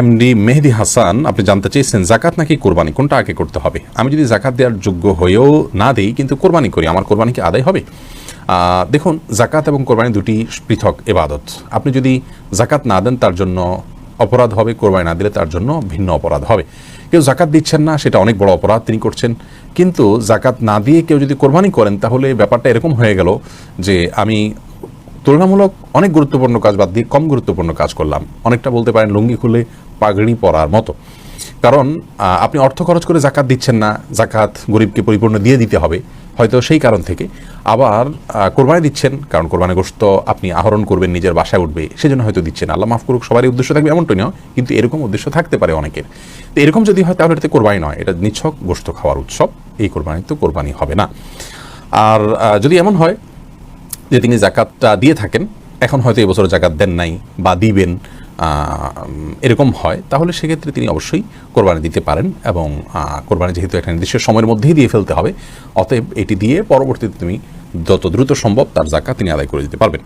MD Mehedi Hasan আপনি জানতে চেয়েছেন, জাকাত নাকি কোরবানি? কোনটা আগে করতে হবে? আমি যদি জাকাত দেওয়ার যোগ্য হয়েও না দেই, কিন্তু কোরবানি করি, আমার কোরবানি কি আদায় হবে? দেখুন, জাকাত এবং কোরবানি দুটি পৃথক এবাদত আপনি যদি জাকাত না দেন, তার জন্য অপরাধ হবে, কোরবানি না দিলে তার জন্য ভিন্ন অপরাধ হবে। কেউ জাকাত দিচ্ছেন না, সেটা অনেক বড় অপরাধ তিনি করছেন। কিন্তু জাকাত না দিয়ে কেউ যদি কোরবানি করেন, তাহলে ব্যাপারটা এরকম হয়ে গেল যে আমি তুলনামূলক অনেক গুরুত্বপূর্ণ কাজ বাদ দিয়ে কম গুরুত্বপূর্ণ কাজ করলাম। অনেকটা বলতে পারেন লুঙ্গি খুলে পাগড়ি পরার মতো। কারণ আপনি অর্থ খরচ করে জাকাত দিচ্ছেন না, জাকাত গরিবকে পরিপূর্ণ দিয়ে দিতে হবে, হয়তো সেই কারণ থেকে। আবার কোরবানি দিচ্ছেন, কারণ কোরবানি গোস্ত আপনি আহরণ করবেন, নিজের বাসায় উঠবে, সেজন্য হয়তো দিচ্ছেন। আল্লাহ মাফ করুক, সবারই উদ্দেশ্য থাকবে এমনটাই নয়, কিন্তু এরকম উদ্দেশ্য থাকতে পারে অনেকের। তো এরকম যদি হয়, তাহলে এটাতে কোরবানি নয়, এটা নিছক গোস্ত খাওয়ার উৎসব, এই কোরবানি তো কোরবানি হবে না। আর যদি এমন হয় যে তিনি জাকাতটা দিয়ে থাকেন, এখন হয়তো এবছর জাকাত দেন নাই বা দিবেন এরকম হয়, তাহলে সেক্ষেত্রে তিনি অবশ্যই কোরবানি দিতে পারেন এবং কোরবানি যেহেতু একটা নির্দিষ্ট সময়ের মধ্যেই দিয়ে ফেলতে হবে, অতএব এটি দিয়ে পরবর্তীতে তুমি যত দ্রুত সম্ভব তার জাকাত তিনি আদায় করে দিতে পারবেন।